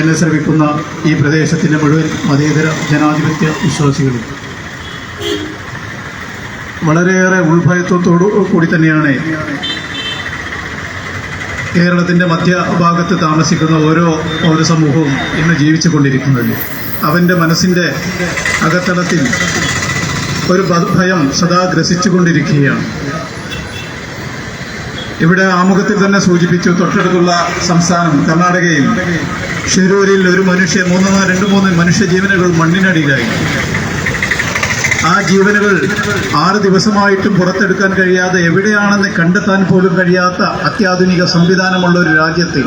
എന്നെ ശ്രമിക്കുന്ന ഈ പ്രദേശത്തിന്റെ മുഴുവൻ മതേതര ജനാധിപത്യ വിശ്വാസികളും. വളരെയേറെ ഉൾഭയത്വത്തോടു കൂടി തന്നെയാണ് കേരളത്തിന്റെ മധ്യഭാഗത്ത് താമസിക്കുന്ന ഓരോ ഓരോ സമൂഹവും ഇന്ന് ജീവിച്ചു കൊണ്ടിരിക്കുന്നത് അവന്റെ മനസ്സിന്റെ അകത്തളത്തിൽ ഒരു ഭയം സദാ ഗ്രസിച്ചുകൊണ്ടിരിക്കുകയാണ്. ഇവിടെ ആമുഖത്തിൽ തന്നെ സൂചിപ്പിച്ചു തൊട്ടടുത്തുള്ള സംസ്ഥാനം കർണാടകയിൽ ഷിരൂരിൽ ഒരു മനുഷ്യ മൂന്ന് രണ്ട് മൂന്ന് മനുഷ്യ ജീവനുകൾ മണ്ണിനടിയിലായി. ആ ജീവനുകൾ ആറ് ദിവസമായിട്ടും പുറത്തെടുക്കാൻ കഴിയാതെ എവിടെയാണെന്ന് കണ്ടെത്താൻ പോലും കഴിയാത്ത അത്യാധുനിക സംവിധാനമുള്ള ഒരു രാജ്യത്തിൽ.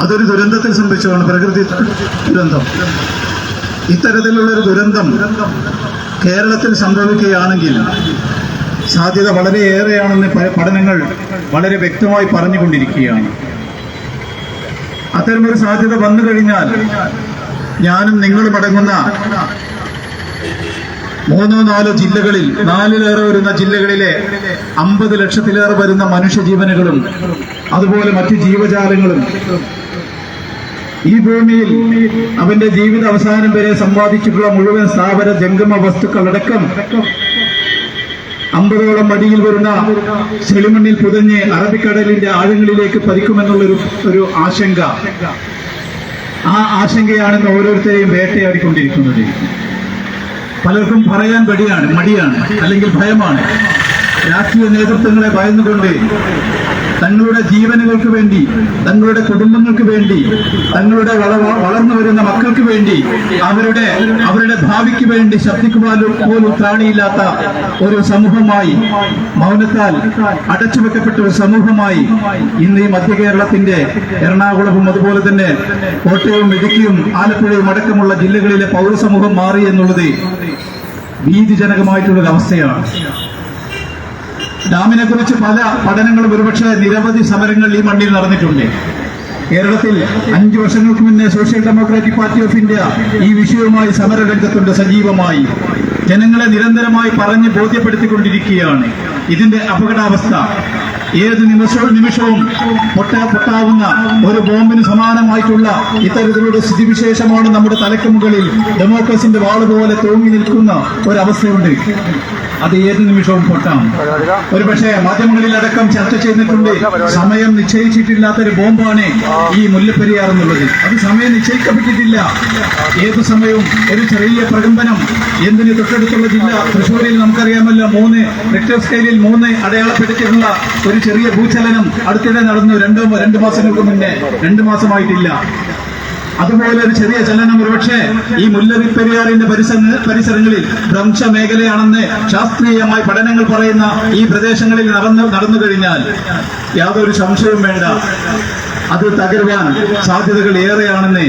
അതൊരു ദുരന്തത്തിൽ സംഭവിച്ചതാണ് പ്രകൃതി ദുരന്തം. ഇത്തരത്തിലുള്ളൊരു ദുരന്തം കേരളത്തിൽ സംഭവിക്കുകയാണെങ്കിൽ സാധ്യത വളരെയേറെയാണെന്ന് പഠനങ്ങൾ വളരെ വ്യക്തമായി പറഞ്ഞുകൊണ്ടിരിക്കുകയാണ്. അത്തരമൊരു സാധ്യത വന്നു കഴിഞ്ഞാൽ ഞാനും നിങ്ങളും അടങ്ങുന്ന മൂന്നോ നാലോ ജില്ലകളിൽ നാലിലേറെ വരുന്ന ജില്ലകളിലെ അമ്പത് ലക്ഷത്തിലേറെ വരുന്ന മനുഷ്യജീവനുകളും അതുപോലെ മറ്റു ജീവജാലങ്ങളും ഈ ഭൂമിയിൽ അവന്റെ ജീവിത അവസാനം വരെ സമ്പാദിച്ചിട്ടുള്ള മുഴുവൻ സ്ഥാപന ജംഗമ വസ്തുക്കളടക്കം അമ്പതോളം അടിയിൽ വരുന്ന ചെളിമണ്ണിൽ പുതഞ്ഞ് അറബിക്കടലിന്റെ ആഴങ്ങളിലേക്ക് പതിക്കുമെന്നുള്ളൊരു ഒരു ആശങ്ക. ആ ആശങ്കയാണെന്ന് ഓരോരുത്തരെയും വേട്ടയാടിക്കൊണ്ടിരിക്കുന്നത്. പലർക്കും പറയാൻ മടിയാണ് മടിയാണ് അല്ലെങ്കിൽ ഭയമാണ്. രാഷ്ട്രീയ നേതൃത്വങ്ങളെ ഭയന്നുകൊണ്ട് തങ്ങളുടെ ജീവനുകൾക്ക് വേണ്ടി തങ്ങളുടെ കുടുംബങ്ങൾക്ക് വേണ്ടി തങ്ങളുടെ വള- വളർന്നു വരുന്ന മക്കൾക്ക് വേണ്ടി അവരുടെ അവരുടെ ഭാവിക്ക് വേണ്ടി ശബ്ദിക്കുവാൻ പോലും ത്രാണിയില്ലാത്ത ഒരു സമൂഹമായി മൗനത്താൽ അടച്ചുവെക്കപ്പെട്ട ഒരു സമൂഹമായി ഇന്ന് ഈ മധ്യ കേരളത്തിന്റെ എറണാകുളവും അതുപോലെ തന്നെ കോട്ടയവും ഇടുക്കിയും ആലപ്പുഴയും അടക്കമുള്ള ജില്ലകളിലെ പൗരസമൂഹം മാറി എന്നുള്ളത് ഭീതിജനകമായിട്ടുള്ളൊരു അവസ്ഥയാണ് ഡാമിനെ കുറിച്ച് പല പഠനങ്ങളും ഒരുപക്ഷെ നിരവധി സമരങ്ങൾ ഈ മണ്ണിൽ നടന്നിട്ടുണ്ട്. കേരളത്തിൽ അഞ്ചു വർഷങ്ങൾക്ക് മുന്നേ Social Democratic Party of India ഈ വിഷയവുമായി സമരരംഗത്തുണ്ട് സജീവമായി. ജനങ്ങളെ നിരന്തരമായി പറഞ്ഞ് ബോധ്യപ്പെടുത്തിക്കൊണ്ടിരിക്കുകയാണ്. ഇതിന്റെ അപകടാവസ്ഥ ഏത് നിമിഷവും നിമിഷവും പൊട്ട പൊട്ടാവുന്ന ഒരു ബോംബിന് സമാനമായിട്ടുള്ള ഇത്തരത്തിലുള്ള സ്ഥിതിവിശേഷമാണ് നമ്മുടെ തലയ്ക്ക് മുകളിൽ ഡെമോക്രസിന്റെ വാൾ പോലെ തൂങ്ങി നിൽക്കുന്ന ഒരവസ്ഥയുണ്ട്. അത് ഏത് നിമിഷവും പൊട്ടാം. ഒരു പക്ഷേ മാധ്യമങ്ങളിൽ അടക്കം ചർച്ച ചെയ്തിട്ടുണ്ട്. സമയം നിശ്ചയിച്ചിട്ടില്ലാത്ത ഒരു ബോംബാണ് ഈ മുല്ലപ്പെരിയാർ എന്നുള്ളത്. അത് സമയം നിശ്ചയിക്കപ്പെട്ടിട്ടില്ല. ഏത് സമയവും ഒരു ചെറിയ പ്രകമ്പനം എന്തിന് തൊട്ടടുത്തുള്ള ജില്ല തൃശ്ശൂരിൽ നമുക്കറിയാമല്ലോ മൂന്ന് റിക്ടർ സ്കെയിലിൽ മൂന്ന് അടയാളപ്പെടുത്തിയിട്ടുള്ള ഒരു ചെറിയ ഭൂചലനം അടുത്തിടെ നടന്നു രണ്ടോ രണ്ടു മാസങ്ങൾക്ക് മുന്നേ. രണ്ടു മാസമായിട്ടില്ല. അതുപോലെ ഒരു ചെറിയ ചലനം ഒരുപക്ഷെ ഈ മുല്ലപ്പെരിയാറിന്റെ പരിസര പരിസരങ്ങളിൽ ഭ്രംശ മേഖലയാണെന്ന് ശാസ്ത്രീയമായി പഠനങ്ങൾ പറയുന്ന ഈ പ്രദേശങ്ങളിൽ നടന്നു നടന്നു കഴിഞ്ഞാൽ യാതൊരു സംശയവും വേണ്ട. അത് തകരുവാൻ സാധ്യതകൾ ഏറെയാണെന്ന്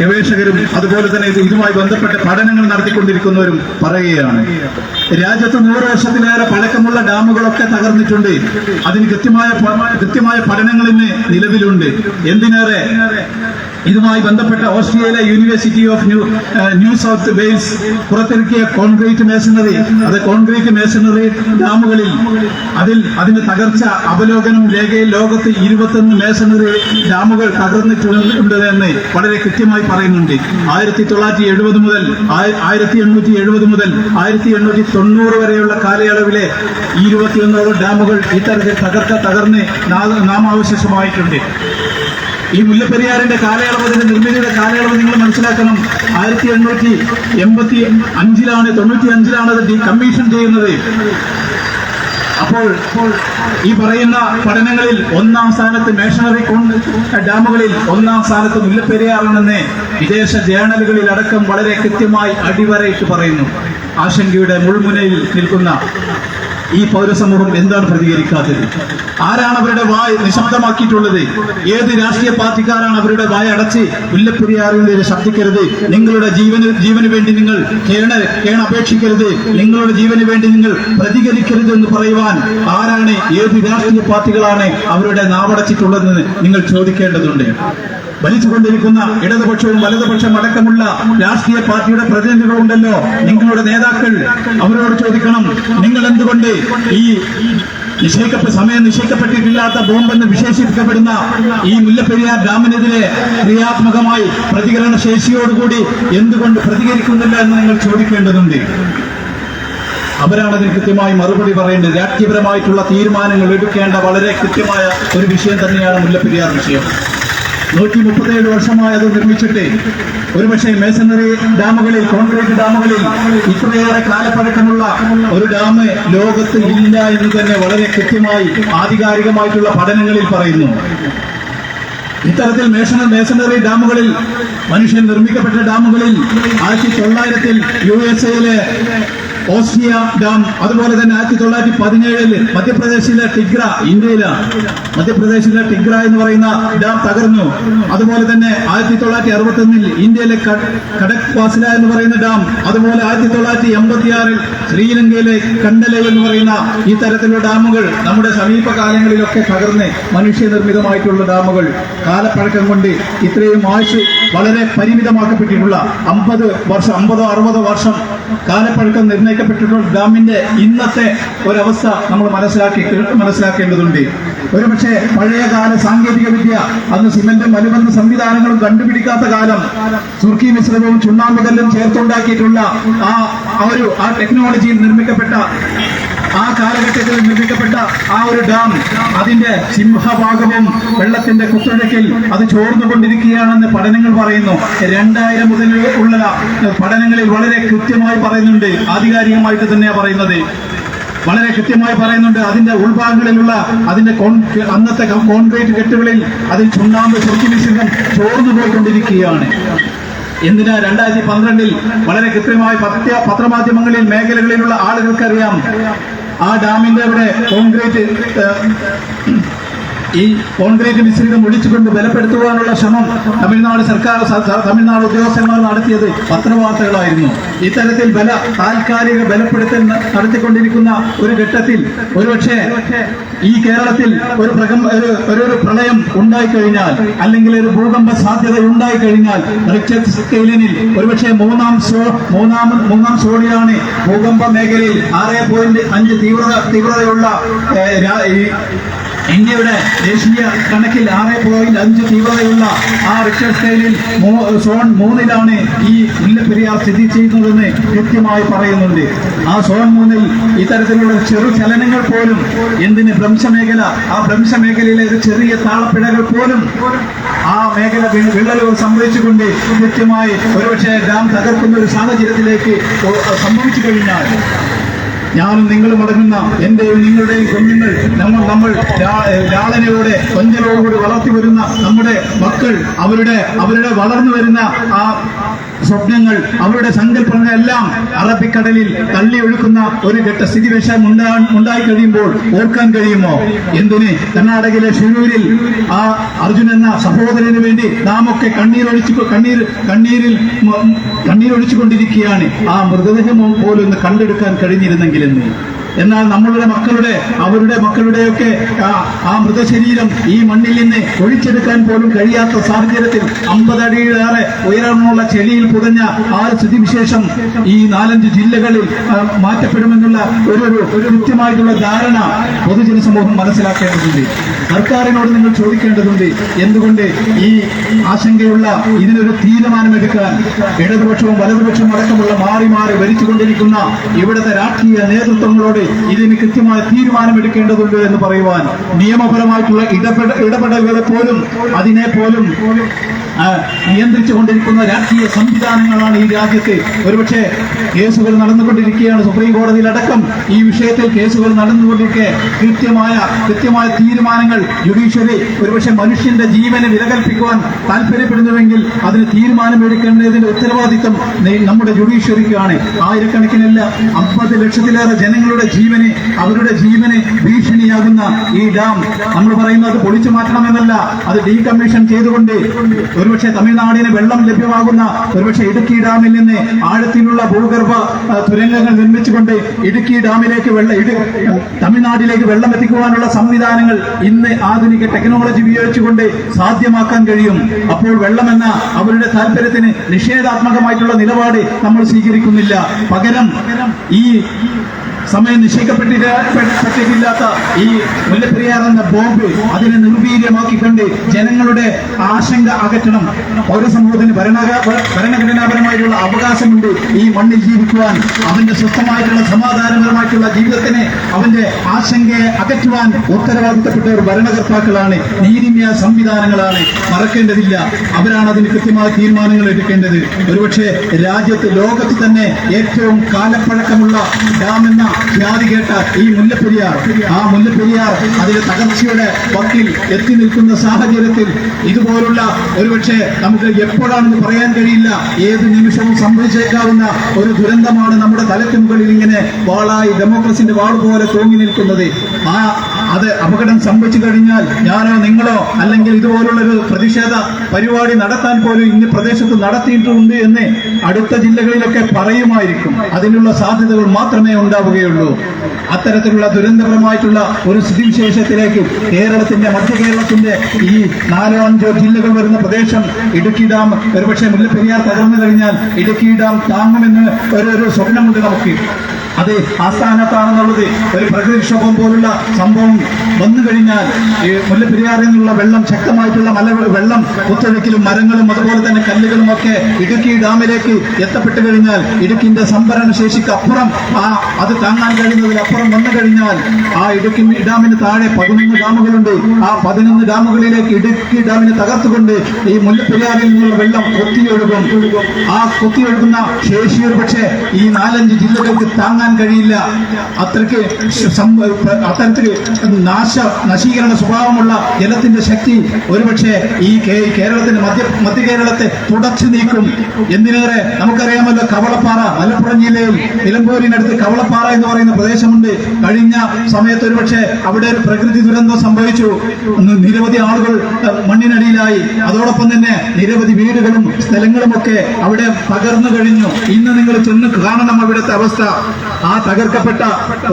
ഗവേഷകരും അതുപോലെ തന്നെ ഇതുമായി ബന്ധപ്പെട്ട പഠനങ്ങൾ നടത്തിക്കൊണ്ടിരിക്കുന്നവരും പറയുകയാണ്. രാജ്യത്ത് നൂറ് വർഷത്തിലേറെ പഴക്കമുള്ള ഡാമുകളൊക്കെ തകർന്നിട്ടുണ്ട്. അതിന് കൃത്യമായ കൃത്യമായ പഠനങ്ങൾ ഇന്ന് നിലവിലുണ്ട്. എന്തിനേറെ? ഇതുമായി ബന്ധപ്പെട്ട Australia university of New New South Wales പുറത്തിറക്കിയ കോൺക്രീറ്റ് മേസണറി അത് കോൺക്രീറ്റ് മേസണറി ഡാമുകളിൽ. അതിൽ അതിന് തകർച്ച അവലോകനം രേഖയിൽ ലോകത്ത് ഇരുപത്തൊന്ന് മേസണറി ഡാമുകൾ തകർന്നിട്ടുണ്ട് എന്ന് വളരെ കൃത്യമായി പറയുന്നുണ്ട്. ആയിരത്തി തൊള്ളായിരത്തി എഴുപത് മുതൽ ആയി- ആയിരത്തി എണ്ണൂറ്റി എഴുപത് മുതൽ ആയിരത്തി എണ്ണൂറ്റി തൊണ്ണൂറ് വരെയുള്ള കാലയളവിലെ ഇരുപത്തിയൊന്നോളം ഡാമുകൾ ഇത്തരത്തിൽ തകർക്ക തകർന്ന് നാമാവശേഷമായിട്ടുണ്ട്. ഈ മുല്ലപ്പെരിയാറിന്റെ കാലയളവ് നിർമ്മിതിയുടെ കാലയളവ് നിങ്ങൾ മനസ്സിലാക്കണം. ആയിരത്തി എണ്ണൂറ്റി എൺപത്തി അഞ്ചിലാണ് തൊണ്ണൂറ്റി അഞ്ചിലാണ് അത് കമ്മീഷൻ ചെയ്യുന്നത്. അപ്പോൾ ഈ പറയുന്ന പഠനങ്ങളിൽ ഒന്നാം സ്ഥാനത്ത് മേഷണറി ഡാമുകളിൽ ഒന്നാം സ്ഥാനത്ത് മുല്ലപ്പെരിയാറാണെന്ന് വിദേശ ജേണലുകളിൽ അടക്കം വളരെ കൃത്യമായി അടിവരയിട്ട് പറയുന്നു. ആശങ്കയുടെ മുൾമുനയിൽ നിൽക്കുന്ന ഈ പൗരസമൂഹം എന്താണ് പ്രതികരിക്കാത്തത്? ആരാണ് അവരുടെ വായ നിശബ്ദമാക്കിയിട്ടുള്ളത്? ഏത് രാഷ്ട്രീയ പാർട്ടിക്കാരാണ് അവരുടെ വായ അടച്ച് മുല്ലപ്പെരിയാറിനെതിരെ ശബ്ദിക്കരുത്? നിങ്ങളുടെ ജീവന് ജീവന് വേണ്ടി നിങ്ങൾ കേണ കേണ അപേക്ഷിക്കരുത് നിങ്ങളുടെ ജീവന് വേണ്ടി നിങ്ങൾ പ്രതികരിക്കരുത് എന്ന് പറയുവാൻ ആരാണ് ഏത് രാഷ്ട്രീയ പാർട്ടികളാണ് അവരുടെ നാവടച്ചിട്ടുള്ളതെന്ന് നിങ്ങൾ ചോദിക്കേണ്ടതുണ്ട്. ഭരിച്ചുകൊണ്ടിരിക്കുന്ന ഇടതുപക്ഷവും വലതുപക്ഷം അടക്കമുള്ള രാഷ്ട്രീയ പാർട്ടിയുടെ പ്രതിനിധികളുണ്ടല്ലോ. നിങ്ങളുടെ നേതാക്കൾ അവരോട് ചോദിക്കണം നിങ്ങൾ എന്തുകൊണ്ട് ഈ നിശ്ചയിക്കപ്പെ സമയം നിശ്ചയിക്കപ്പെട്ടിട്ടില്ലാത്ത ബോംബെന്ന് വിശേഷിപ്പിക്കപ്പെടുന്ന ഈ മുല്ലപ്പെരിയാർ ഡാമിനെതിരെ ക്രിയാത്മകമായി പ്രതികരണ ശേഷിയോടുകൂടി എന്തുകൊണ്ട് പ്രതികരിക്കുന്നില്ല എന്ന് നിങ്ങൾ ചോദിക്കേണ്ടതുണ്ട്. അവരാണ് അതിന് കൃത്യമായി മറുപടി പറയേണ്ടത്. രാഷ്ട്രീയപരമായിട്ടുള്ള തീരുമാനങ്ങൾ എടുക്കേണ്ട വളരെ കൃത്യമായ ഒരു വിഷയം തന്നെയാണ് മുല്ലപ്പെരിയാർ വിഷയം. നൂറ്റി മുപ്പത്തേഴ് വർഷമായി അത് നിർമ്മിച്ചിട്ട് ഒരുപക്ഷെ മേസനറി ഡാമുകളിൽ കോൺക്രീറ്റ് ഡാമുകളിൽ ഇത്രയേറെ കാലപ്പഴക്കമുള്ള ഒരു ഡാം ലോകത്ത് ഇല്ല എന്ന് തന്നെ വളരെ കൃത്യമായി ആധികാരികമായിട്ടുള്ള പഠനങ്ങളിൽ പറയുന്നു. ഇത്തരത്തിൽ മേഷണ മേസണറി ഡാമുകളിൽ മനുഷ്യൻ നിർമ്മിക്കപ്പെട്ട ഡാമുകളിൽ ആയിരത്തി തൊള്ളായിരത്തിൽ യു എസ് എയിലെ ഓസ്ട്രിയ ഡാം അതുപോലെ തന്നെ ആയിരത്തി തൊള്ളായിരത്തി പതിനേഴിൽ മധ്യപ്രദേശിലെ ടിഗ്ര ഇന്ത്യയിലാണ് മധ്യപ്രദേശിലെ ടിഗ്ര എന്ന് പറയുന്ന ഡാം തകർന്നു. അതുപോലെ തന്നെ ആയിരത്തി തൊള്ളായിരത്തി അറുപത്തി ഒന്നിൽ ഇന്ത്യയിലെ കടക് വാസില എന്ന് പറയുന്ന ഡാം അതുപോലെ ആയിരത്തി തൊള്ളായിരത്തി എൺപത്തിയാറിൽ ശ്രീലങ്കയിലെ കണ്ടല എന്ന് പറയുന്ന ഈ തരത്തിലുള്ള ഡാമുകൾ നമ്മുടെ സമീപകാലങ്ങളിലൊക്കെ തകർന്ന് മനുഷ്യനിർമ്മിതമായിട്ടുള്ള ഡാമുകൾ. കാലപ്പഴക്കം കൊണ്ട് ഇത്രയും ആഴ്ച വളരെ പരിമിതമാക്കപ്പെട്ടിട്ടുള്ള അമ്പത് വർഷം അമ്പതോ അറുപതോ വർഷം കാലപ്പഴക്കം നിർണയിക്കപ്പെട്ടിട്ടുള്ള ഡാമിന്റെ ഇന്നത്തെ ഒരവസ്ഥ നമ്മൾ മനസ്സിലാക്കി മനസ്സിലാക്കേണ്ടതുണ്ട്. ഒരുപക്ഷെ പഴയകാല സാങ്കേതിക വിദ്യ അന്ന് സിമന്റും അനുബന്ധ സംവിധാനങ്ങളും കണ്ടുപിടിക്കാത്ത കാലം തുർക്കി മിശ്രിതവും ചുണ്ണാമ്പുകല്ലും ചേർത്തുണ്ടാക്കിയിട്ടുള്ള ആ ഒരു ആ ടെക്നോളജിയിൽ നിർമ്മിക്കപ്പെട്ട ആ കാലഘട്ടത്തിൽ നിർമ്മിക്കപ്പെട്ട ആ ഒരു ഡാം അതിന്റെ സിംഹഭാഗവും വെള്ളത്തിന്റെ കുത്തൊഴുക്കിൽ അത് ചോർന്നുകൊണ്ടിരിക്കുകയാണെന്ന് പഠനങ്ങൾ പറയുന്നു. രണ്ടായിരം മുതൽ ഉള്ള പഠനങ്ങളിൽ വളരെ കൃത്യമായി പറയുന്നുണ്ട്. ആധികാരികമായിട്ട് തന്നെയാണ് പറയുന്നത്. വളരെ കൃത്യമായി പറയുന്നുണ്ട്. അതിന്റെ ഉൾഭാഗങ്ങളിലുള്ള അതിന്റെ അന്നത്തെ കോൺക്രീറ്റ് കെട്ടുകളിൽ അതിൽ ചുണ്ണാമ്പ് ചുരുക്കി മിശ്രിതം ചോർന്നു പോയിക്കൊണ്ടിരിക്കുകയാണ്. എന്തിനാ രണ്ടായിരത്തി പന്ത്രണ്ടിൽ വളരെ കൃത്യമായി പത്ര പത്രമാധ്യമങ്ങളിൽ മേഖലകളിലുള്ള ആളുകൾക്കറിയാം. ആ ഡാമിന്റെ അവിടെ കോൺക്രീറ്റ് ഈ കോൺക്രീറ്റ് മിശ്രിതം ഒഴിച്ചുകൊണ്ട് ബലപ്പെടുത്തുവാനുള്ള ശ്രമം തമിഴ്നാട് സർക്കാർ തമിഴ്നാട് ഉദ്യോഗസ്ഥന്മാർ നടത്തിയത് പത്രവാർത്തകളായിരുന്നു. ഇത്തരത്തിൽ ബല താൽക്കാലിക ബലപ്പെടുത്തൽ നടത്തിക്കൊണ്ടിരിക്കുന്ന ഒരു ഘട്ടത്തിൽ ഒരുപക്ഷെ ഈ കേരളത്തിൽ ഒരു പ്രകം ഒരു ഒരു പ്രളയം ഉണ്ടായിക്കഴിഞ്ഞാൽ അല്ലെങ്കിൽ ഒരു ഭൂകമ്പ സാധ്യത ഉണ്ടായിക്കഴിഞ്ഞാൽ റിക്ടർ സ്കെയിലിനിൽ ഒരുപക്ഷെ മൂന്നാം സോ മൂന്നാം മൂന്നാം സോണിലാണ് ഭൂകമ്പ മേഖലയിൽ ആറ് പോയിന്റ് അഞ്ച് തീവ്രത തീവ്രതയുള്ള ഇന്ത്യയുടെ ദേശീയ കണക്കിൽ ആറ് പോയിന്റ് അഞ്ച് തീവ്രതയുള്ള ആ റിക്ടർ സ്കെയിലിൽ സോൺ മൂന്നിലാണ് ഈ മുല്ലപ്പെരിയാർ സ്ഥിതി ചെയ്യുന്നതെന്ന് കൃത്യമായി പറയുന്നുണ്ട്. ആ സോൺ മൂന്നിൽ ഇത്തരത്തിലുള്ള ചെറു ചലനങ്ങൾ പോലും എന്തിന് ഭ്രംശമേഖല ആ ഭ്രംശമേഖലയിലെ ഒരു ചെറിയ താളപ്പിഴകൾ പോലും ആ മേഖല വിള്ളലുകൾ സംഭവിച്ചുകൊണ്ട് കൃത്യമായി ഒരുപക്ഷെ ഡാം തകർക്കുന്ന ഒരു സാഹചര്യത്തിലേക്ക് സംഭവിച്ചു കഴിഞ്ഞാൽ ഞാനും നിങ്ങളും അടങ്ങുന്ന എന്റെയും നിങ്ങളുടെയും കുഞ്ഞുങ്ങൾ നമ്മൾ നമ്മൾ ലാളനയോടെ കൊഞ്ചലോടുകൂടി വളർത്തി വരുന്ന നമ്മുടെ മക്കൾ അവരുടെ അവരുടെ വളർന്നു വരുന്ന ആ സ്വപ്നങ്ങൾ അവരുടെ സങ്കല്പങ്ങളെല്ലാം അറബിക്കടലിൽ തള്ളി ഒഴുക്കുന്ന ഒരു ഘട്ട സ്ഥിതിവിശേഷം ഉണ്ടാ ഉണ്ടായി കഴിയുമ്പോൾ ഓർക്കാൻ കഴിയുമോ? എന്തിന്? കർണാടകയിലെ ഷിരൂരിൽ ആ അർജുൻ എന്ന സഹോദരന് വേണ്ടി നാം ഒക്കെ കണ്ണീരൊഴിച്ചു കണ്ണീർ കണ്ണീരിൽ കണ്ണീരൊഴിച്ചുകൊണ്ടിരിക്കുകയാണ് ആ മൃതദേഹം പോലും ഒന്ന് കണ്ടെടുക്കാൻ കഴിഞ്ഞിരുന്നെങ്കിലെന്ന് എന്നാൽ നമ്മളുടെ മക്കളുടെ അവരുടെ മക്കളുടെയൊക്കെ ആ മൃതശരീരം ഈ മണ്ണിൽ നിന്ന് ഒഴിച്ചെടുക്കാൻ പോലും കഴിയാത്ത സാഹചര്യത്തിൽ അമ്പതടിയിലേറെ ഉയരമുള്ള ചെളിയിൽ പുതഞ്ഞ ആ സ്ഥിതിവിശേഷം ഈ നാലഞ്ച് ജില്ലകളിൽ മാറ്റപ്പെടുമെന്നുള്ള ഒരു ഒരു കൃത്യമായിട്ടുള്ള ധാരണ പൊതുജന സമൂഹം മനസ്സിലാക്കേണ്ടതുണ്ട്. സർക്കാരിനോട് നിങ്ങൾ ചോദിക്കേണ്ടതുണ്ട് എന്തുകൊണ്ട് ഈ ആശങ്കയുള്ള ഇതിനൊരു തീരുമാനമെടുക്കാൻ ഇടതുപക്ഷവും വലതുപക്ഷവും അടക്കമുള്ള മാറി മാറി ഭരിച്ചുകൊണ്ടിരിക്കുന്ന ഇവിടുത്തെ രാഷ്ട്രീയ നേതൃത്വങ്ങളോട് ഇതിന് കൃത്യമായ തീരുമാനമെടുക്കേണ്ടതുണ്ട് എന്ന് പറയുവാൻ നിയമപരമായിട്ടുള്ള ഇടപെട ഇടപെടലുകളെ പോലും അതിനെ പോലും നിയന്ത്രിച്ചുകൊണ്ടിരിക്കുന്ന രാഷ്ട്രീയ സംവിധാനങ്ങളാണ് ഈ രാജ്യത്ത്. ഒരുപക്ഷെ കേസുകൾ നടന്നുകൊണ്ടിരിക്കുകയാണ്. സുപ്രീം കോടതിയിലടക്കം ഈ വിഷയത്തിൽ കേസുകൾ നടന്നുകൊണ്ടിരിക്കെ. കൃത്യമായ കൃത്യമായ തീരുമാനങ്ങൾ ജുഡീഷ്യറി ഒരുപക്ഷെ മനുഷ്യന്റെ ജീവന് വിലകൽപ്പിക്കുവാൻ താല്പര്യപ്പെടുന്നുവെങ്കിൽ അതിന് തീരുമാനമെടുക്കേണ്ടതിന്റെ ഉത്തരവാദിത്വം നമ്മുടെ ജുഡീഷ്യറിക്കാണ് ആയിരക്കണക്കിനല്ല അമ്പത് ലക്ഷത്തിലേറെ ജനങ്ങളുടെ ജീവന് അവരുടെ ജീവന് ഭീഷണിയാകുന്ന ഈ ഡാം. നമ്മൾ പറയുന്നത് പൊളിച്ചു മാറ്റണമെന്നല്ല. അത് ഡീകമ്മീഷൻ ചെയ്തുകൊണ്ട് ഒരുപക്ഷെ തമിഴ്നാടിന് വെള്ളം ലഭ്യമാകുന്ന ഒരുപക്ഷെ ഇടുക്കി ഡാമിൽ നിന്ന് ആഴത്തിലുള്ള ഭൂഗർഭ തുരങ്കങ്ങൾ നിർമ്മിച്ചുകൊണ്ട് ഇടുക്കി ഡാമിലേക്ക് വെള്ളം തമിഴ്നാട്ടിലേക്ക് വെള്ളം എത്തിക്കുവാനുള്ള സംവിധാനങ്ങൾ ഇന്ന് ആധുനിക ടെക്നോളജി ഉപയോഗിച്ചുകൊണ്ട് സാധ്യമാക്കാൻ കഴിയും. അപ്പോൾ വെള്ളമെന്ന അവരുടെ താല്പര്യത്തിന് നിഷേധാത്മകമായിട്ടുള്ള നിലപാട് നമ്മൾ സ്വീകരിക്കുന്നില്ല. പകരം ഈ സമയം നിശ്ചയിക്കപ്പെട്ടിട്ടില്ലാത്ത ഈ മുല്ലപ്പെരിയാർ എന്ന ബോംബ് അതിനെ നിർവീര്യമാക്കിക്കൊണ്ട് ജനങ്ങളുടെ ആശങ്ക അകറ്റണം. പൗരസമൂഹത്തിന് ഭരണ ഭരണഘടനാപരമായിട്ടുള്ള അവകാശമുണ്ട് ഈ മണ്ണിൽ ജീവിക്കുവാൻ. അവന്റെ സ്വസ്ഥമായിട്ടുള്ള സമാധാനപരമായിട്ടുള്ള ജീവിതത്തിന് അവന്റെ ആശങ്കയെ അകറ്റുവാൻ ഉത്തരവാദിത്തപ്പെട്ട ഒരു ഭരണകർത്താക്കളാണ്. നീതിന്യായ സംവിധാനങ്ങളാണ്. മറക്കേണ്ടതില്ല. അവരാണ് അതിന് കൃത്യമായ തീരുമാനങ്ങൾ എടുക്കേണ്ടത്. ഒരുപക്ഷെ രാജ്യത്ത് ലോകത്ത് തന്നെ ഏറ്റവും കാലപ്പഴക്കമുള്ള ഡാം എന്ന ഖ്യാതി കേട്ട ഈ മുല്ലപ്പെരിയാർ ആ മുല്ലപ്പെരിയാർ അതിന്റെ തകർച്ചയുടെ പത്തിൽ എത്തി നിൽക്കുന്ന സാഹചര്യത്തിൽ ഇതുപോലുള്ള ഒരുപക്ഷെ നമുക്ക് എപ്പോഴാണെന്ന് പറയാൻ കഴിയില്ല. ഏത് നിമിഷവും സംഭവിച്ചേക്കാവുന്ന ഒരു ദുരന്തമാണ് നമ്മുടെ തലയ്ക്ക് ഇങ്ങനെ വാളായി ഡെമോക്രസിന്റെ വാൾ പോലെ തൂങ്ങി നിൽക്കുന്നത്. ആ അത് അപകടം സംഭവിച്ചു കഴിഞ്ഞാൽ ഞാനോ നിങ്ങളോ അല്ലെങ്കിൽ ഇതുപോലുള്ളൊരു പ്രതിഷേധ പരിപാടി നടത്താൻ പോലും ഇന്ന് പ്രദേശത്ത് നടത്തിയിട്ടുണ്ട് എന്ന് അടുത്ത ജില്ലകളിലൊക്കെ പറയുമായിരിക്കും. അതിനുള്ള സാധ്യതകൾ മാത്രമേ ഉണ്ടാവുകയുള്ളൂ. അത്തരത്തിലുള്ള ദുരന്തപരമായിട്ടുള്ള ഒരു സ്ഥിതിവിശേഷത്തിലേക്ക് കേരളത്തിന്റെ മധ്യ കേരളത്തിന്റെ ഈ നാലോ അഞ്ചോ ജില്ലകൾ വരുന്ന പ്രദേശം ഇടുക്കി ഡാം ഒരുപക്ഷെ മുല്ലപ്പെരിയാർ തകർന്നു കഴിഞ്ഞാൽ ഇടുക്കി ഡാം താങ്ങുമെന്ന് ഒരു ഒരു സ്വപ്നമുണ്ട് നമുക്ക്. അത് ആസ്ഥാനത്താണെന്നുള്ളത് ഒരു പ്രകൃതിക്ഷോഭം പോലുള്ള സംഭവം വന്നു കഴിഞ്ഞാൽ ഈ മുല്ലപ്പെരിയാറിൽ നിന്നുള്ള വെള്ളം ശക്തമായിട്ടുള്ള മല വെള്ളം കുത്തൊഴുക്കിലും മരങ്ങളും അതുപോലെ തന്നെ കല്ലുകളും ഒക്കെ ഇടുക്കി ഡാമിലേക്ക് എത്തപ്പെട്ടു കഴിഞ്ഞാൽ ഇടുക്കിന്റെ സംഭരണ ശേഷിക്ക് അപ്പുറം ആ അത് താങ്ങാൻ കഴിയുന്നതിലപ്പുറം വന്നു കഴിഞ്ഞാൽ ആ ഇടുക്കി ഡാമിന് താഴെ പതിനൊന്ന് ഡാമുകളുണ്ട്. ആ പതിനൊന്ന് ഡാമുകളിലേക്ക് ഇടുക്കി ഡാമിനെ തകർത്തുകൊണ്ട് ഈ മുല്ലപ്പെരിയാറിൽ നിന്നുള്ള വെള്ളം കൊത്തിയൊഴുകും. ആ കൊത്തിയൊഴുകുന്ന ശേഷി ഒരു പക്ഷേ ഈ നാലഞ്ച് ജില്ലകൾക്ക് താങ്ങാൻ കഴിയില്ല. അത്രയ്ക്ക് അത്തരത്തിൽ നാശ നശീകരണ സ്വഭാവമുള്ള ജലത്തിന്റെ ശക്തി ഒരുപക്ഷെ ഈ കേരളത്തിന്റെ മധ്യ മധ്യ കേരളത്തെ തുടച്ചു നീക്കും. എന്തിനേറെ നമുക്കറിയാമല്ലോ കവളപ്പാറ മലപ്പുറം ജില്ലയിൽ നിലമ്പൂരിനടുത്ത് കവളപ്പാറ എന്ന് പറയുന്ന പ്രദേശമുണ്ട്. കഴിഞ്ഞ സമയത്ത് ഒരുപക്ഷെ അവിടെ ഒരു പ്രകൃതി ദുരന്തം സംഭവിച്ചു. നിരവധി ആളുകൾ മണ്ണിനടിയിലായി. അതോടൊപ്പം തന്നെ നിരവധി വീടുകളും സ്ഥലങ്ങളും ഒക്കെ അവിടെ തകർന്നു കഴിഞ്ഞു. ഇന്ന് നിങ്ങൾ ചെന്ന് കാണണം അവിടുത്തെ അവസ്ഥ. ആ തകർക്കപ്പെട്ട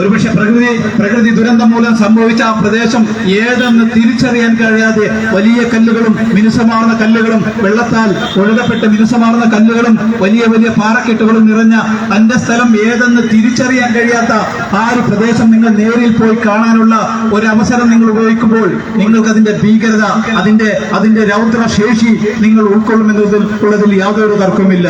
ഒരുപക്ഷെ പ്രകൃതി പ്രകൃതി ദുരന്തം മൂലം സംഭവിച്ച ആ പ്രദേശം ഏതെന്ന് തിരിച്ചറിയാൻ കഴിയാതെ വലിയ കല്ലുകളും മിനുസമാർന്ന കല്ലുകളും വെള്ളത്താൽ ഒഴുകപ്പെട്ട മിനുസമാർന്ന കല്ലുകളും വലിയ വലിയ പാറക്കെട്ടുകളും നിറഞ്ഞ തന്റെ സ്ഥലം ഏതെന്ന് തിരിച്ചറിയാൻ കഴിയാത്ത ആ ഒരു പ്രദേശം നിങ്ങൾ നേരിൽ പോയി കാണാനുള്ള ഒരു അവസരം നിങ്ങൾ ഉപയോഗിക്കുമ്പോൾ നിങ്ങൾക്ക് അതിന്റെ ഭീകരത അതിന്റെ അതിന്റെ രൗദ്രശേഷി നിങ്ങൾ ഉൾക്കൊള്ളുമെന്നതിൽ ഉള്ളതിൽ യാതൊരു തർക്കവുമില്ല.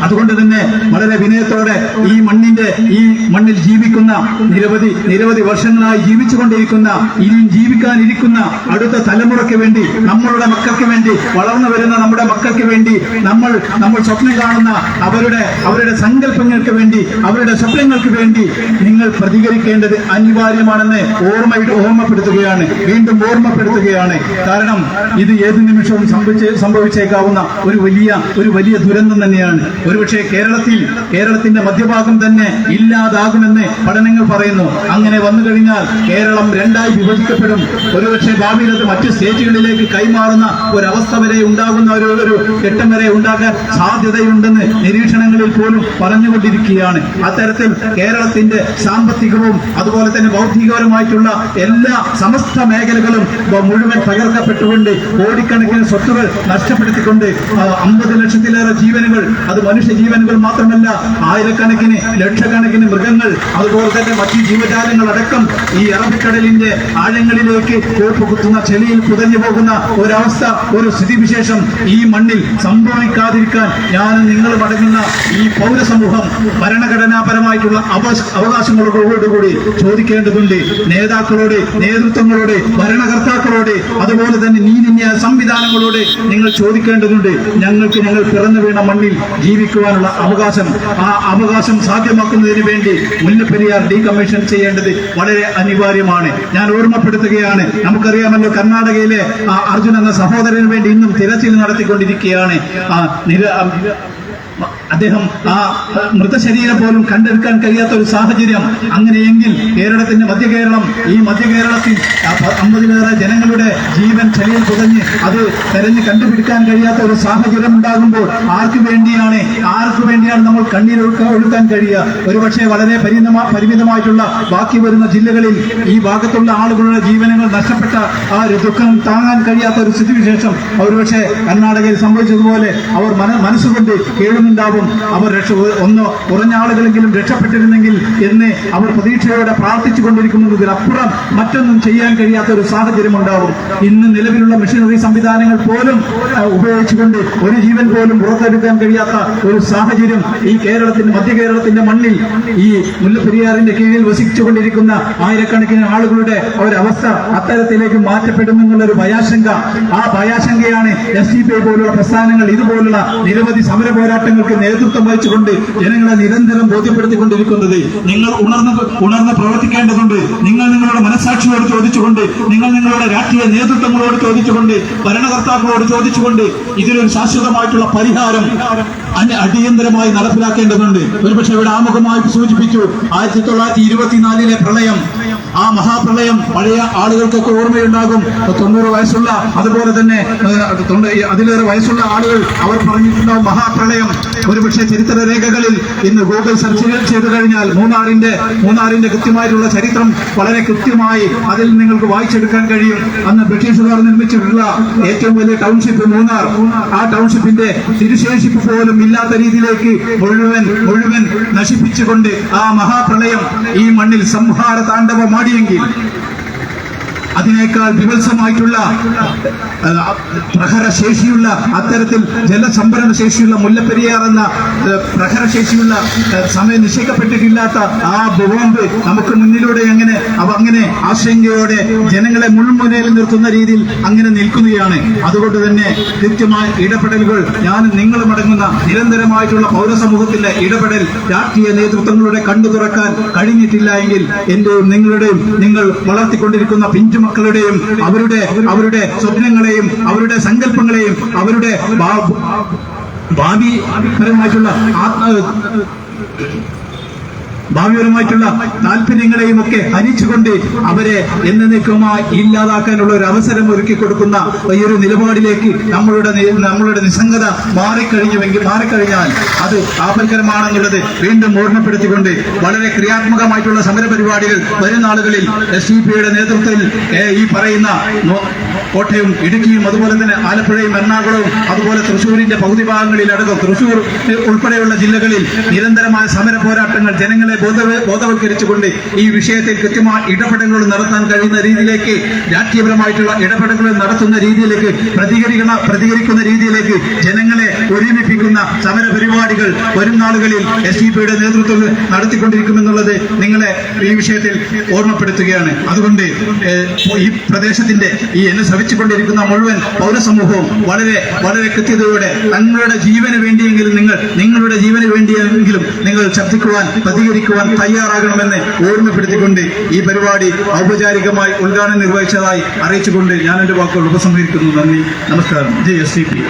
അതുകൊണ്ട് തന്നെ വളരെ വിനയത്തോടെ ഈ മണ്ണിന്റെ ഈ മണ്ണിൽ ജീവിക്കുന്ന നിരവധി നിരവധി വർഷങ്ങളായി ജീവിച്ചുകൊണ്ടിരിക്കുന്ന ഇനിയും ജീവിക്കാനിരിക്കുന്ന അടുത്ത തലമുറയ്ക്ക് വേണ്ടി നമ്മളുടെ മക്കൾക്ക് വേണ്ടി വളർന്നു വരുന്ന നമ്മുടെ മക്കൾക്ക് വേണ്ടി നമ്മൾ നമ്മൾ സ്വപ്നം കാണുന്ന അവരുടെ അവരുടെ സങ്കല്പങ്ങൾക്ക് വേണ്ടി അവരുടെ സ്വപ്നങ്ങൾക്ക് വേണ്ടി നിങ്ങൾ പ്രതികരിക്കേണ്ടത് അനിവാര്യമാണെന്ന് ഓർമ്മ ഓർമ്മപ്പെടുത്തുകയാണ്. വീണ്ടും ഓർമ്മപ്പെടുത്തുകയാണ്. കാരണം ഇത് ഏത് നിമിഷവും സംഭവിച്ചേ സംഭവിച്ചേക്കാവുന്ന ഒരു വലിയ ഒരു വലിയ ദുരന്തം തന്നെയാണ്. ഒരുപക്ഷെ കേരളത്തിൽ കേരളത്തിന്റെ മധ്യഭാഗം തന്നെ ഇല്ലാതാകുമെന്ന് പഠനങ്ങൾ പറയുന്നു. അങ്ങനെ വന്നു കഴിഞ്ഞാൽ കേരളം രണ്ടായി വിഭജിക്കപ്പെടും. ഒരുപക്ഷെ ഭാവിയിൽ അത് മറ്റ് സ്റ്റേറ്റുകളിലേക്ക് കൈമാറുന്ന ഒരവസ്ഥ വരെ ഉണ്ടാകുന്ന ഒരു ഒരു ഘട്ടം വരെ ഉണ്ടാകാൻ സാധ്യതയുണ്ടെന്ന് നിരീക്ഷണങ്ങളിൽ പോലും പറഞ്ഞുകൊണ്ടിരിക്കുകയാണ്. അത്തരത്തിൽ കേരളത്തിന്റെ സാമ്പത്തികവും അതുപോലെ തന്നെ ബൗദ്ധികപരമായിട്ടുള്ള എല്ലാ സമസ്ത മേഖലകളും മുഴുവൻ തകർക്കപ്പെട്ടുകൊണ്ട് കോടിക്കണക്കിന് സ്വത്തുകൾ നഷ്ടപ്പെടുത്തിക്കൊണ്ട് അമ്പത് ലക്ഷത്തിലേറെ ജീവനുകൾ അത് മനുഷ്യ ജീവനുകൾ മാത്രമല്ല ആയിരക്കണക്കിന് ലക്ഷക്കണക്കിന് മൃഗങ്ങൾ അതുപോലെ തന്നെ മറ്റു ജീവജാലങ്ങൾ അടക്കം ഈ അറബിക്കടലിന്റെ ആഴങ്ങളിലേക്ക് കുത്തുന്ന ചെളിയിൽ പുതഞ്ഞു പോകുന്ന ഒരവസ്ഥ ഒരു സ്ഥിതിവിശേഷം ഈ മണ്ണിൽ സംഭവിക്കാതിരിക്കാൻ ഞാൻ നിങ്ങൾ അടങ്ങുന്ന ഈ പൗരസമൂഹം ഭരണഘടനാപരമായിട്ടുള്ള അവകാശ അവകാശങ്ങളോടുകൂടി ചോദിക്കേണ്ടതുണ്ട്. നേതാക്കളോട് നേതൃത്വങ്ങളോട് ഭരണകർത്താക്കളോട് അതുപോലെ തന്നെ നീതിന്യായ സംവിധാനങ്ങളോട് നിങ്ങൾ ചോദിക്കേണ്ടതുണ്ട്. ഞങ്ങൾക്ക് ഞങ്ങൾ പിറന്നു വീണ മണ്ണിൽ ജീവിക്കുവാനുള്ള അവകാശം ആ അവകാശം സാധ്യമാക്കുന്നതിന് വേണ്ടി മുല്ലപ്പെരിയാർ ഡീകമ്മീഷൻ ചെയ്യേണ്ടത് വളരെ അനിവാര്യമാണ്. ഞാൻ ഓർമ്മപ്പെടുത്തുകയാണ് നമുക്കറിയാമല്ലോ കർണാടകയിലെ ആ അർജുൻ എന്ന സഹോദരന് വേണ്ടി ഇന്നും തിരച്ചിൽ നടത്തിക്കൊണ്ടിരിക്കുകയാണ്. ആ നിര അദ്ദേഹം ആ മൃതശരീരം പോലും കണ്ടെടുക്കാൻ കഴിയാത്ത ഒരു സാഹചര്യം അങ്ങനെയെങ്കിൽ കേരളത്തിന്റെ മധ്യ കേരളം ഈ മധ്യ കേരളത്തിൽ അമ്പതിലേറെ ജനങ്ങളുടെ ജീവൻ ചെളിയിൽ പുതഞ്ഞ് അത് തെരഞ്ഞ് കണ്ടുപിടിക്കാൻ കഴിയാത്ത ഒരു സാഹചര്യം ഉണ്ടാകുമ്പോൾ ആർക്കു വേണ്ടിയാണ് ആർക്കു വേണ്ടിയാണ് നമ്മൾ കണ്ണീർ ഒഴുക്ക- ഒഴുക്കാൻ കഴിയുക? ഒരുപക്ഷെ വളരെ പരിമിതമാ പരിമിതമായിട്ടുള്ള ബാക്കി വരുന്ന ജില്ലകളിൽ ഈ ഭാഗത്തുള്ള ആളുകളുടെ ജീവനങ്ങൾ നഷ്ടപ്പെട്ട ആ ഒരു ദുഃഖം താങ്ങാൻ കഴിയാത്ത ഒരു സ്ഥിതിവിശേഷം ഒരുപക്ഷെ കർണാടകയിൽ സംഭവിച്ചതുപോലെ അവർ മന മനസ്സുകൊണ്ട് കേഴുന്നുണ്ടാവും ഉണ്ടാവും അവർ രക്ഷ ഒന്ന് കുറഞ്ഞ ആളുകളെങ്കിലും രക്ഷപ്പെട്ടിരുന്നെങ്കിൽ എന്ന് അവർ പ്രതീക്ഷയോടെ പ്രാർത്ഥിച്ചു കൊണ്ടിരിക്കുന്നതിനപ്പുറം മറ്റൊന്നും ചെയ്യാൻ കഴിയാത്ത ഒരു സാഹചര്യം ഉണ്ടാവും ഇന്ന് നിലവിലുള്ള മെഷീനറി സംവിധാനങ്ങൾ പോലും ഉപയോഗിച്ചുകൊണ്ട് ഒരു ജീവൻ പോലും പുറത്തെടുക്കാൻ കഴിയാത്ത ഒരു സാഹചര്യം ഈ കേരളത്തിന്റെ മധ്യ കേരളത്തിന്റെ മണ്ണിൽ ഈ മുല്ലപ്പെരിയാറിന്റെ കീഴിൽ വസിച്ചുകൊണ്ടിരിക്കുന്ന ആയിരക്കണക്കിന് ആളുകളുടെ ഒരവസ്ഥ അത്തരത്തിലേക്ക് മാറ്റപ്പെടുമെന്നുള്ളൊരു ഭയാശങ്ക. ആ ഭയാശങ്കയാണ് എസ് ഡി പി പോലുള്ള പ്രസ്ഥാനങ്ങൾ ഇതുപോലുള്ള നിരവധി സമര പോരാട്ടങ്ങൾക്ക് നേതൃത്വം വഹിച്ചുകൊണ്ട് ജനങ്ങളെ നിരന്തരം ബോധ്യപ്പെടുത്തിക്കൊണ്ടിരിക്കുന്നത്. നിങ്ങൾ ഉണർന്ന് ഉണർന്ന് പ്രവർത്തിക്കേണ്ടതുണ്ട്. നിങ്ങൾ നിങ്ങളുടെ മനസാക്ഷിയോട് ചോദിച്ചുകൊണ്ട് നിങ്ങൾ നിങ്ങളുടെ രാഷ്ട്രീയ നേതൃത്വങ്ങളോട് ചോദിച്ചുകൊണ്ട് ഭരണകർത്താക്കളോട് ചോദിച്ചുകൊണ്ട് ഇതിനൊരു ശാശ്വതമായിട്ടുള്ള പരിഹാരം അടിയന്തരമായി നടപ്പിലാക്കേണ്ടതുണ്ട്. ഒരുപക്ഷെ ഇവിടെ ആമുഖമായി സൂചിപ്പിച്ചു ആയിരത്തി തൊള്ളായിരത്തി ഇരുപത്തിനാലിലെ പ്രളയം ആ മഹാപ്രളയം പഴയ ആളുകൾക്കൊക്കെ ഓർമ്മയുണ്ടാകും. തൊണ്ണൂറ് വയസ്സുള്ള അതുപോലെ തന്നെ അതിലേറെ വയസ്സുള്ള ആളുകൾ അവർ പറഞ്ഞിട്ടുണ്ടാവും മഹാപ്രളയം. ഒരുപക്ഷെ ചരിത്ര രേഖകളിൽ ഇന്ന് ഗൂഗിൾ സെർച്ച് ചെയ്തു കഴിഞ്ഞാൽ മൂന്നാറിന്റെ മൂന്നാറിന്റെ കൃത്യമായിട്ടുള്ള ചരിത്രം വളരെ കൃത്യമായി അതിൽ നിങ്ങൾക്ക് വായിച്ചെടുക്കാൻ കഴിയും. അന്ന് ബ്രിട്ടീഷുകാർ നിർമ്മിച്ചിട്ടുള്ള ഏറ്റവും വലിയ ടൗൺഷിപ്പ് മൂന്നാർ. ആ ടൗൺഷിപ്പിന്റെ തിരുശേഷിപ്പ് പോലും ഇല്ലാത്ത രീതിയിലേക്ക് മുഴുവൻ മുഴുവൻ നശിപ്പിച്ചുകൊണ്ട് ആ മഹാപ്രളയം ഈ മണ്ണിൽ സംഹാര மாடியங்கி അതിനേക്കാൾ വിവത്സമായിട്ടുള്ള പ്രഹരശേഷിയുള്ള അത്തരത്തിൽ ജലസംഭരണ ശേഷിയുള്ള മുല്ലപ്പെരിയാർ എന്ന പ്രഹരശേഷിയുള്ള സമയം നിശ്ചയിക്കപ്പെട്ടിട്ടില്ലാത്ത ആ ബോംബ് നമുക്ക് മുന്നിലൂടെ എങ്ങനെ അവ അങ്ങനെ ആശങ്കയോടെ ജനങ്ങളെ മുൾമുനയിൽ നിർത്തുന്ന രീതിയിൽ അങ്ങനെ നിൽക്കുകയാണ്. അതുകൊണ്ട് തന്നെ കൃത്യമായ ഇടപെടലുകൾ ഞാൻ നിങ്ങളും അടങ്ങുന്ന നിരന്തരമായിട്ടുള്ള പൗരസമൂഹത്തിന്റെ ഇടപെടൽ രാഷ്ട്രീയ നേതൃത്വങ്ങളുടെ കണ്ടു തുറക്കാൻ കഴിഞ്ഞിട്ടില്ല എങ്കിൽ എന്റെയും നിങ്ങളുടെയും നിങ്ങൾ വളർത്തിക്കൊണ്ടിരിക്കുന്ന പിഞ്ചുമക്കളുടെയും അവരുടെ അവരുടെ സ്വപ്നങ്ങളെയും അവരുടെ സങ്കല്പങ്ങളെയും അവരുടെ ഭാവി പരമായിട്ടുള്ള ആത്മ ഭാവിപരമായിട്ടുള്ള താല്പര്യങ്ങളെയും ഒക്കെ ഹനിച്ചുകൊണ്ട് അവരെ എന്നേക്കുമായി ഇല്ലാതാക്കാനുള്ള ഒരു അവസരം ഒരുക്കി കൊടുക്കുന്ന ഈ ഒരു നിലപാടിലേക്ക് നമ്മളുടെ നമ്മളുടെ നിസ്സംഗത മാറിക്കഴിഞ്ഞുവെങ്കിൽ മാറിക്കഴിഞ്ഞാൽ അത് ആപൽക്കരമാണെന്നുള്ളത് വീണ്ടും ഓർമ്മപ്പെടുത്തിക്കൊണ്ട് വളരെ ക്രിയാത്മകമായിട്ടുള്ള സമര പരിപാടികൾ വരും നാളുകളിൽ എസ് ഡി പിയുടെ നേതൃത്വത്തിൽ ഈ പറയുന്ന കോട്ടയം ഇടുക്കിയും അതുപോലെ തന്നെ ആലപ്പുഴയും എറണാകുളവും അതുപോലെ തൃശ്ശൂരിന്റെ പകുതി ഭാഗങ്ങളിൽ അടക്കം തൃശ്ശൂർ ഉൾപ്പെടെയുള്ള ജില്ലകളിൽ നിരന്തരമായ സമര പോരാട്ടങ്ങൾ ജനങ്ങളെ ബോധവൽക്കരിച്ചുകൊണ്ട് ഈ വിഷയത്തിൽ കൃത്യമായ ഇടപെടലുകൾ നടത്താൻ കഴിയുന്ന രീതിയിലേക്ക് രാഷ്ട്രീയപരമായിട്ടുള്ള ഇടപെടലുകൾ നടത്തുന്ന രീതിയിലേക്ക് പ്രതികരിക്കുന്ന പ്രതികരിക്കുന്ന രീതിയിലേക്ക് ജനങ്ങളെ ഒരുമിപ്പിക്കുന്ന സമര പരിപാടികൾ വരും നാളുകളിൽ എസ് ഡി നേതൃത്വത്തിൽ നടത്തിക്കൊണ്ടിരിക്കുമെന്നുള്ളത് നിങ്ങളെ ഈ വിഷയത്തിൽ ഓർമ്മപ്പെടുത്തുകയാണ്. അതുകൊണ്ട് ഈ പ്രദേശത്തിന്റെ ഈ എന്നെ ശ്രമിച്ചുകൊണ്ടിരിക്കുന്ന മുഴുവൻ പൗരസമൂഹവും വളരെ വളരെ കൃത്യതയോടെ തങ്ങളുടെ ജീവന് വേണ്ടിയെങ്കിലും നിങ്ങൾ നിങ്ങളുടെ ജീവന് വേണ്ടിയെങ്കിലും നിങ്ങൾ ശബ്ദിക്കുവാൻ പ്രതികരിക്കുവാൻ തയ്യാറാകണമെന്ന് ഓർമ്മപ്പെടുത്തിക്കൊണ്ട് ഈ പരിപാടി ഔപചാരികമായി ഉദ്ഘാടനം നിർവഹിച്ചതായി അറിയിച്ചുകൊണ്ട് ഞാൻ എന്റെ വാക്കുകൾ ഉപസംഹരിക്കുന്നു. നന്ദി. നമസ്കാരം. J S C P.